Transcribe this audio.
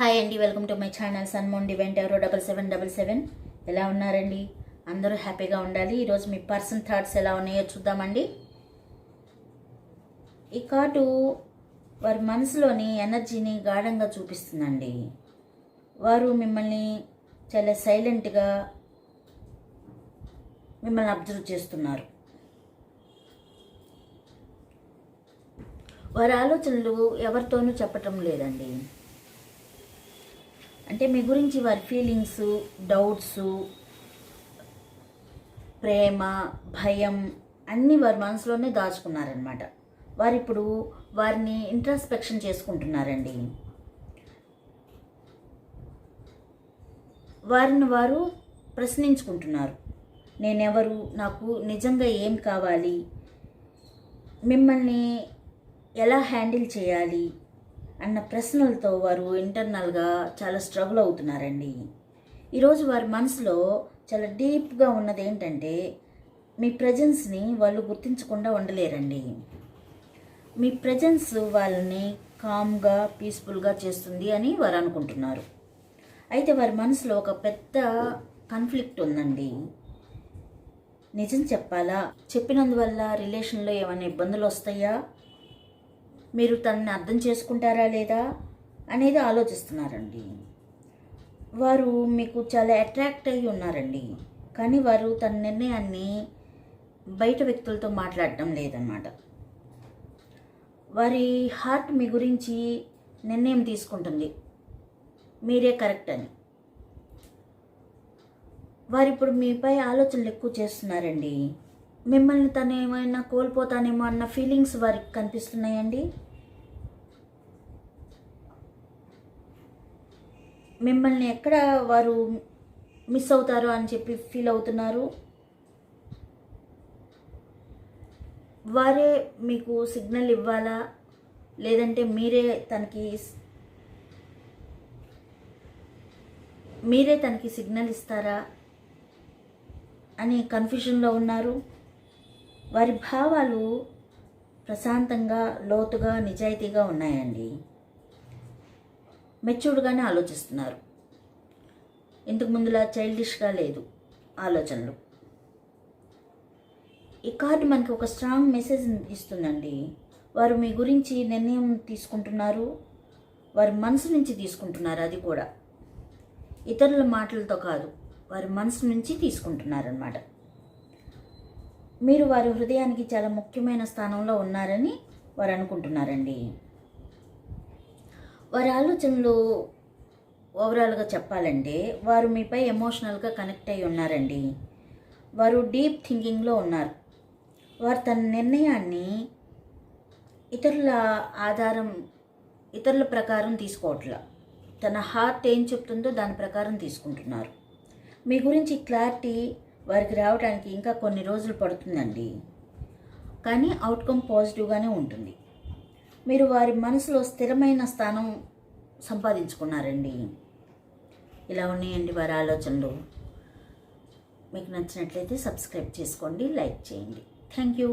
Hi అండి welcome to my channel సన్మోన్ డివెంట్ ఎవరో డబల్ సెవెన్ డబల్ సెవెన్. ఎలా ఉన్నారండి? అందరూ హ్యాపీగా ఉండాలి. ఈరోజు మీ పర్సన్ థాట్స్ ఎలా ఉన్నాయో చూద్దామండి. ఈ కార్డు వారి మనసులోని ఎనర్జీని గాఢంగా చూపిస్తుందండి. వారు మిమ్మల్ని చాలా సైలెంట్గా మిమ్మల్ని అబ్జర్వ్ చేస్తున్నారు. వారి ఆలోచనలు ఎవరితోనూ చెప్పటం లేదండి. అంటే మీ గురించి వారి ఫీలింగ్స్ డౌట్స్ ప్రేమ భయం అన్నీ వారి మనసులోనే దాచుకున్నారనమాట వారు ఇప్పుడు వారిని ఇంట్రాస్పెక్షన్ చేసుకుంటున్నారండి. వారిని వారు ప్రశ్నించుకుంటున్నారు. నేనెవరు? నాకు నిజంగా ఏం కావాలి? మిమ్మల్ని ఎలా హ్యాండిల్ చేయాలి? అన్న ప్రశ్నలతో వారు ఇంటర్నల్గా చాలా స్ట్రగుల్ అవుతున్నారండి. ఈరోజు వారి మనసులో చాలా డీప్గా ఉన్నది ఏంటంటే మీ ప్రజెన్స్ని వాళ్ళు గుర్తించకుండా ఉండలేరండి. మీ ప్రజెన్స్ వాళ్ళని కామ్గా పీస్ఫుల్గా చేస్తుంది అని వారు అనుకుంటున్నారు. అయితే వారి మనసులో ఒక పెద్ద కాన్ఫ్లిక్ట్ ఉందండి. నిజం చెప్పాలా? చెప్పినందువల్ల రిలేషన్లో ఏమైనా ఇబ్బందులు వస్తాయా? మీరు తనని అర్థం చేసుకుంటారా లేదా అనేది ఆలోచిస్తున్నారండి. వారు మీకు చాలా అట్రాక్ట్ అయ్యి ఉన్నారండి. కానీ వారు తన నిర్ణయాన్ని బయట వ్యక్తులతో మాట్లాడటం లేదన్నమాట. వారి హార్ట్ మీ గురించి నిర్ణయం తీసుకుంటుంది. మీరే కరెక్ట్ అని. వారిప్పుడు మీపై ఆలోచనలు ఎక్కువ చేస్తున్నారండి. మిమ్మల్ని తను ఏమైనా కోల్పోతానేమో అన్న ఫీలింగ్స్ వారికి కనిపిస్తున్నాయండి. మిమ్మల్ని ఎక్కడ వారు మిస్ అవుతారో అని చెప్పి ఫీల్ అవుతున్నారు. వారే మీకు సిగ్నల్ ఇవ్వాలా? లేదంటే మీరే తనకి మీరే తనకి సిగ్నల్ ఇస్తారా? అని కన్ఫ్యూషన్లో ఉన్నారు. వారి భావాలు ప్రశాంతంగా లోతుగా నిజాయితీగా ఉన్నాయండి. మెచ్యూర్డ్గానే ఆలోచిస్తున్నారు. ఇంతకు ముందులా చైల్డిష్గా లేదు ఆలోచనలు. ఈ కార్డు మనకి ఒక స్ట్రాంగ్ మెసేజ్ ఇస్తుందండి. వారు మీ గురించి నిర్ణయం తీసుకుంటున్నారు వారి మనసు నుంచి తీసుకుంటున్నారు అది కూడా. ఇతరుల మాటలతో కాదు వారి మనసు నుంచి తీసుకుంటున్నారనమాట మీరు వారి హృదయానికి చాలా ముఖ్యమైన స్థానంలో ఉన్నారని వారు అనుకుంటున్నారండి. వారి ఆలోచనలు ఓవరాల్గా చెప్పాలంటే వారు మీపై ఎమోషనల్గా కనెక్ట్ అయి ఉన్నారండి. వారు డీప్ థింకింగ్లో ఉన్నారు. వారు తన నిర్ణయాన్ని ఇతరుల ఆధారం ఇతరుల ప్రకారం తీసుకోవట్లా. తన హార్ట్ ఏం చెప్తుందో దాని ప్రకారం తీసుకుంటున్నారు. మీ గురించి క్లారిటీ వారికి రావడానికి ఇంకా కొన్ని రోజులు పడుతుందండి. కానీ అవుట్కమ్ పాజిటివ్గానే ఉంటుంది. మీరు వారి మనసులో స్థిరమైన స్థానం సంపాదించుకున్నారండి. ఇలా ఉన్నాయండి వారి ఆలోచనలు. మీకు నచ్చినట్లయితే సబ్స్క్రైబ్ చేసుకోండి లైక్ చేయండి. Thank you